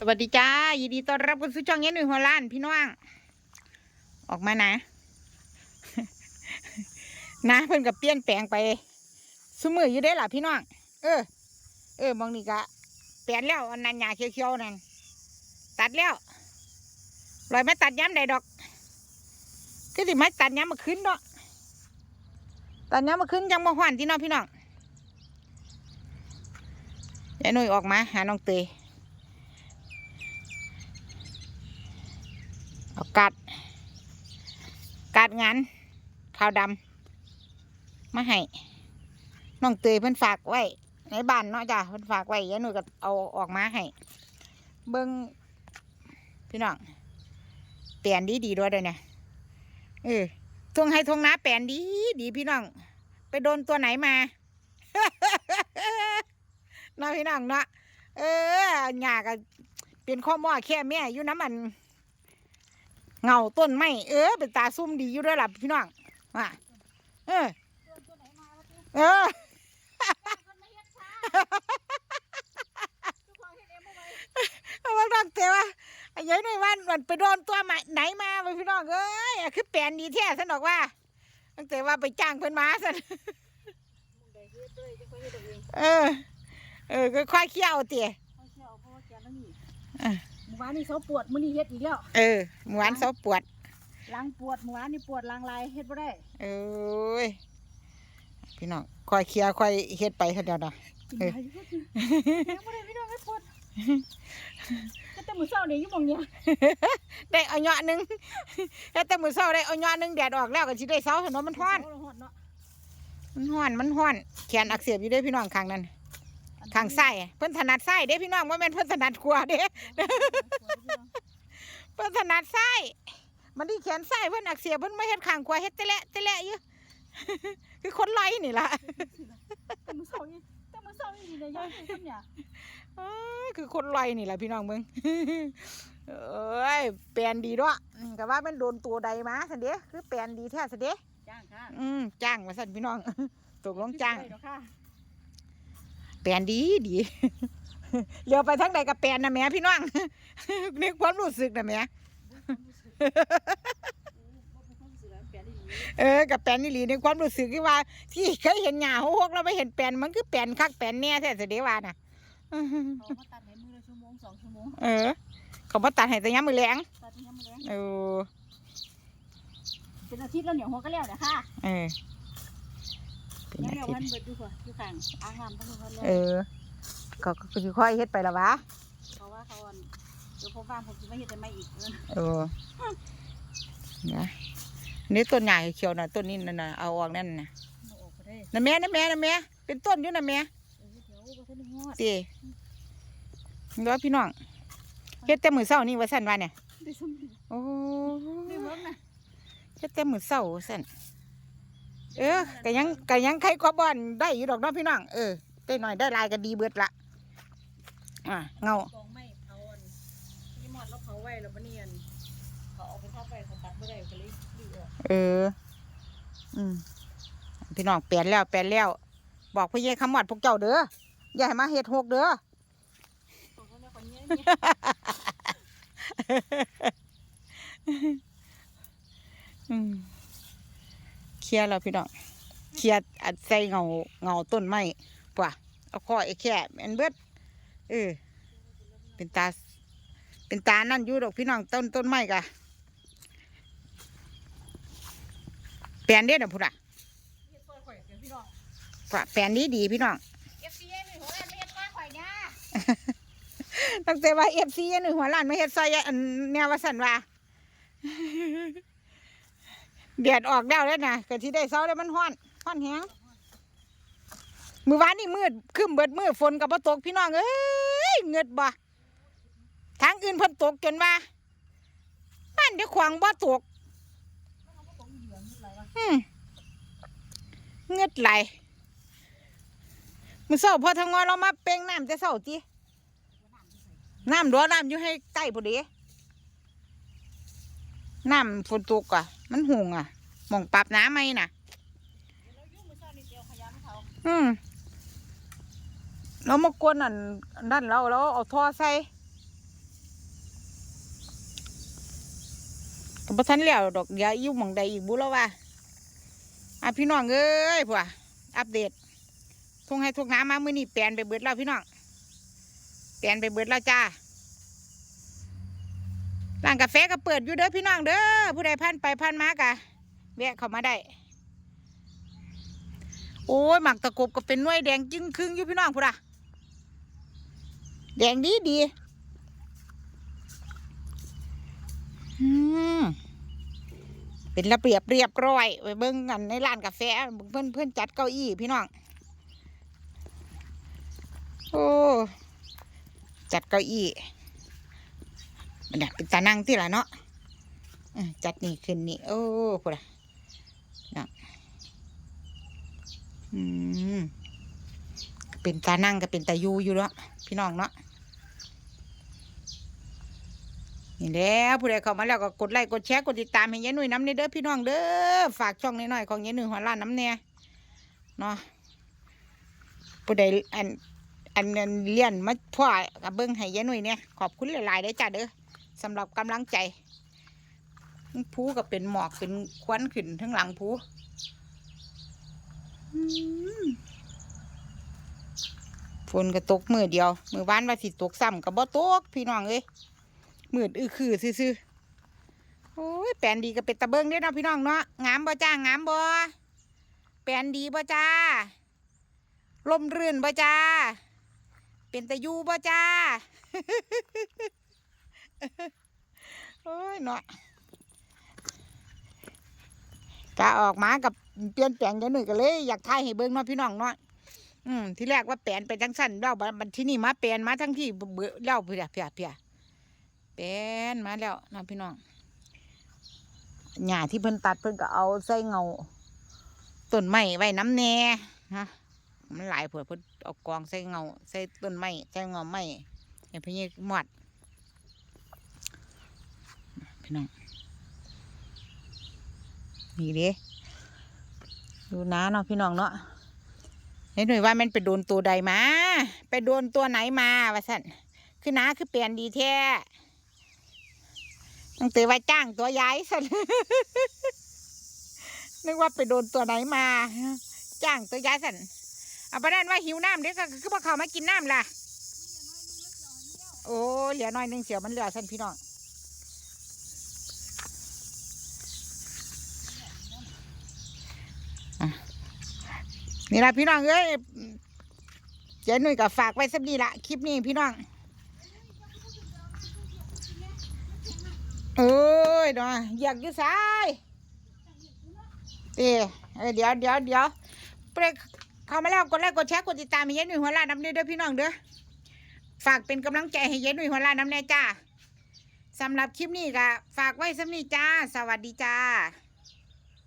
สวัสดีจ้ายินดีต้อนรับคุณสู่ช่องเงี้ยหนุ่ยหัวล้านพี่น้องออกมานะ นะเพิ่นกับเปลี่ยนแปลงไปสมืออยู่ได้อล่ะพี่น้องเออ เออมองนี่กะเปลี่ยนแล้วอันนั้นหญ้าเขียวๆนั่นตัดแล้วลอยมาตัดย้ำใดดอกก็สิมาตัดย้ำมาขึ้นเนาะตัดย้ำมาขึ้นยังมาหวานที่น้องพี่น้องยายหนุ่ยออกมา หาน้องเตย เอากัด กัดงานขาวดำมาให้น้องเตยเพิ่นฝากไว้ ในบ้านเนาะจ้ะเพิ่นฝากไว้ยายหนุ่ยก็เอาออกมาให้เบิ้งพี่น้องแปลนดีดีด้วยเด้อเนี่ยเออทวงให้ทวงน้าแปลนดีดีพี่น้อง ไปโดนตัวไหนมาเนาะพี่น้องเนาะเออหยาก็เป็นข้อม้อแค่แม่อยู่น้ำมัน เงาต้นไม้เออเป็นตาซุ่มดีอยู่ด้วยล่ะพี่น้องว่าเออเออเอาว่าน้องเต๋อว่าไอ้ยัยหน่อยวันมันไปโดนตัวใหม่ไหนมาไปพี่น้องเอ้ยคือแปลนดีแท้สนอกว่าน้งเต๋อว่าไปจ้างเพิ่อนมาสันเออ เออก็ค่อยเคี่ยวเตี๋ยเอาเชี่ยวเพราะว่าแกแล้วนี่ อะหมู่บ้านนี่เขาปวดมื้อนี้เฮ็ดอีกแล้ว เออหวานเสาปวดล้างปวดหมู่บ้านนี่ปวดล้างลายเฮ็ดบ่ได้ เอ้ยพี่น้องค่อยเคี่ยวค่อยเฮ็ดไปเท่าเดียวนะกินเออได้อยู่ก็กินยังบ่ได้พี่น้องให้ปวดก็แต่มื้อเช้านี่อยู่หม่องเนี้ยได้เอาเหยาะหนึงแล้วแต่มื้อเช้าได้เอาเหยาะหนึงแดดออกแล้วก็สิได้เช้าถนนมันร้อนเาฮ้อนเนาะ มันร้อนมันร้อนแขนอักเสบอยู่เด้พี่น้องข้างนั้น ข้างซ้ายเพิ่นถนัดซ้ายเด้พี่น้องบ่แม่นเพิ่นถนัดขวาเด้เพิ่นถนัดซ้ายมันที่แขนซ้ายเพิ่นอักเสบเพิ่นไม่เฮ็ดข้างขวาเฮ็ดแตะและแตะและอยู่คือคนไล่นี่ล่ะแต่มื้อเช้านี่แต่มื้อเช้านี่ดีนะยายทำเนี่ยเอ้ยคือคนไล่นี่ล่ะพี่น้องเบิ่งเอ้ยแปลนดีด้วยอืมก็ว่ามันโดนตัวใดมาซั่นเด้คือแปลนดีแท้ซั่นเด้จ้างค่ะอืมจ้างว่าสั่นพี่น้องตกลงจ้างได้ดอกค่ะแปลนดีดีเลี้ยวไปทั้งใดกับแปลนนะแหม่พี่น้องในความรู้สึกนะแหม่เออกับแปลนนี่หลีในความรู้สึกที่ว่า ที่เคยเห็นหญ้าหกๆแล้วไม่เห็นแปลนมันคือแปลนคักแปลนแน่แท้เสยเดีว่าน่ะเขามาตัดให้มือละชั่วโมงสองชั่วโมงเออเขามาตัดให้แต่ยามมือแรงตัดให้ยามมื้อแลงเออเป็นอาทิตย์แล้วเนี่ยหัวก็แล้วเนี่ยค่ะเออ เป็นยังอาแล้วทิตมันย์เบิดอยู่ค่ะอยู่ข้างอ่างน้ำทั้งหมดเลยเออก็ก็คือค่อยเฮ็ดไปละวะเพราะว่าเขาอันเดี๋ยวผมว่างผมจะไม่เห็นแต่ไม่อีกเออเออนะนี่ต้นใหญ่เขียวน่ะต้นนี้น่ะนะเอาออกนั่นน่ะเอาออกไปได้นะแม่นะแม่นะแม่เป็นต้นอยู่นะแม่เออเดี๋ยวบ่ทันได้งอดตีเดี๋ยวพี่น้องเฮ็ดแต่มือเศร้านี่ว่าสั่นว่าเนี่ยได้สมบูรณ์โอ้ได้เบิ่งนะเฮ็ดแต่มือเศร้าว่าสั่น เออก็ยังก็ยังใครก็บ่อนได้อยู่ดอกเนาะพี่น้องเออได้หน่อยได้หลายก็ดีเบิดละอะเงากองไม้เผาอันที่หมอดแล้วเผาไว้แล้วบ่เนียนเขาเอาไปทับไว้เขาตัดบ่ได้ก็เลยดีออกเออ อืมพี่น้องแปลนแล้วแปลนแล้ว บอกพี่เย่คำหมอดพวกเจ้าเด้ออย่าให้มาเฮ็ดหกเด้อของเขาเนี่ยคนเนี้ยเนี่ยอืม เคลียร์แล้วพี่น้องเคลียร์อัดใส่เงาเงาต้นไม้ป่ะเอาข้อไอ้แค่แมันเบิดเออเป็นตา เป็นตานั่นอยู่ดอกพี่น้องต้นต้นไม้กะแปลนเด้อนะพุ่นอะเฮ็ดซอยข่อยเดี๋ยวพี่น้องป่ะแปลนดีดีพี่น้อง FCA นี่หัวแอนไม่เฮ็ดซอยข่อยนะตั้งแต่ว่าเอฟซีหนึ่งหัวล้านไม่เฮ็ดซอยอันแนวว่าสันว่า แดดออกแล้วแล้วนะก็ที่ได้เช้าแล้วมันฮ้อนฮ้อนแฮงมือวานนี่มืดครึมเบิดมือฝนกับบ่ตกพี่น้องเอ้ยเงืดบ่ทางอื่นพิ่นตกจนว่าบ้านเดี๋ยวขวางบ่ตกเงืดไหลมือเช้าพอทางงอเรามาเป่งน้ำแต่เช้าติน้ำดัวน้ำอยู่ให้ใกล้พอดีน้ำฝนตกอะ มันหงอะมองปรับน้ำไหมน่ะอืมเรามากวนอันด้านเราเราเอาท่อใส่กับพระท่านหลียวดอกยาอิ่วมองใดอีกบุแล้วว่าอ่พี่น้องเอ้ยผัวอัปเดตทุ่งให้ทุกน้ำมาเมื่อนี่แปลนไปเบิดแล้วพี่น้องแปลนไปเบิดแล้วจ้า ร้านกาแฟก็เปิดอยู่เด้อพี่น้องเด้อผู้ใดผ่านไปผ่านมากะแวะเข้ามาได้ โอ้ยหมักตะกบก็เป็นหน่วยแดงจึงครึ่งอยู่พี่น้องพูดอะแดงดีดีเป็นระเบียบเรียบร้อยไปเบิ้งกันในร้านกาแฟเพื่อนเพื่อนจัดเก้าอี้พี่น้อง โอ้ จัดเก้าอี้ มันเนี่ยเป็นตานั่งที่ละเนาะจัดนี่ขึ้นนี่โอ้พูดอะเนาะอืมเป็นตานั่งก็เป็นตายูอยู่เนาะพี่น้องเนาะนี่แล้วผู้ใดเข้ามาแล้วก็กดไลค์กดแชร์กดติดตามให้ยายหนุ่ยน้ำเนเด้อพี่น้องเด้อฝากช่องน้อยๆของยายหนุ่ยหัวล้านน้ำเนี่ยเนาะผู้ใดอันอันเลี้ยนมาพ่อกับเบิ้งให้ยายหนุ่ยเนี่ยขอบคุณหลายๆเด้จ้าเด้อ สำหรับกำลังใจผูก็เป็นหมอกเป็นควันขึ้นทั้งหลังผูอืมฝนก็ตกมือเดียว มือบ้านว่าสิตกซ้ำกับบ่ตกพี่น้องเอ้ยมืดอือคือซื่อๆโอ้ยแปลนดีก็เป็นตะเบิงเด้เนาะพี่น้องเนาะงามบ่จ้างามบ่แปลนดีบ่จ้าลมรื่นบ่จ้า เป็นตะยูบ่จ้า โอ้ยเนาะกะออกมากับเปลี่ยนแปลงจังหนึ่งก็เลย อยากถ่ายให้เบิ่งเนาะพี่น้องเนาะอืมที่แรกว่าแปลนไปจังสั้นแล้วบัดที่นี่มาแปลนมาทั้งที่เบื่อเล่าเพียเพียเพียเป็นมาแล้วนะพี่น้องหญ้าที่เพิ่นตัดเพิ่นก็เอาใส่เงาต้นไม้ไว้น้ำแน่ฮะมันหลายเผื่อเพิ่นเอากองใส่เงาใส่ต้นไม้ใส่เงาไม้ให้พี่นี่หมด พี่น้อง นี่เด้ดูนะเนาะพี่น้องเนาะเห็นหน่ยว่ามันไปโดนตัวใดมา ไปโดนตัวไหนมาวะสันคือน้าคือเปลี่ยนดีแท้ตั้งแต่ว่าจ้างตัวย้ายสันนึกว่าไปโดนตัวไหนมาจ้างตัวย้ายสันเอาประเด็นว่าหิวน้ำเด็กก็คือพวกเขามากินน้ำล่ะ โอ้เหลือน้อยหนึงเสียวมันเหลือสันพี่น้องอะ นี่ละพี่น้องเอ้ยเจ๊หนุ่ยกับฝากไว้สักดีละคลิปนี้พี่น้องเอ้ยเนาะอยากอยู่ซ้ายเอ้เอ้ยเดี๋ยวเดี๋ยวเดี๋ยวเปรกเข้ามาแล้วกดไลค์กดแชร์กดติดตามให้ยายหนุ่ยหัวลาน้ำเด้อเด้อพี่น้องเด้อฝากเป็นกำลังใจให้ยายหนุ่ยหัวลาน้ำแน่จ้าสำหรับคลิปนี้ก็ฝากไว้สำนี้จ้า สวัสดีจ้า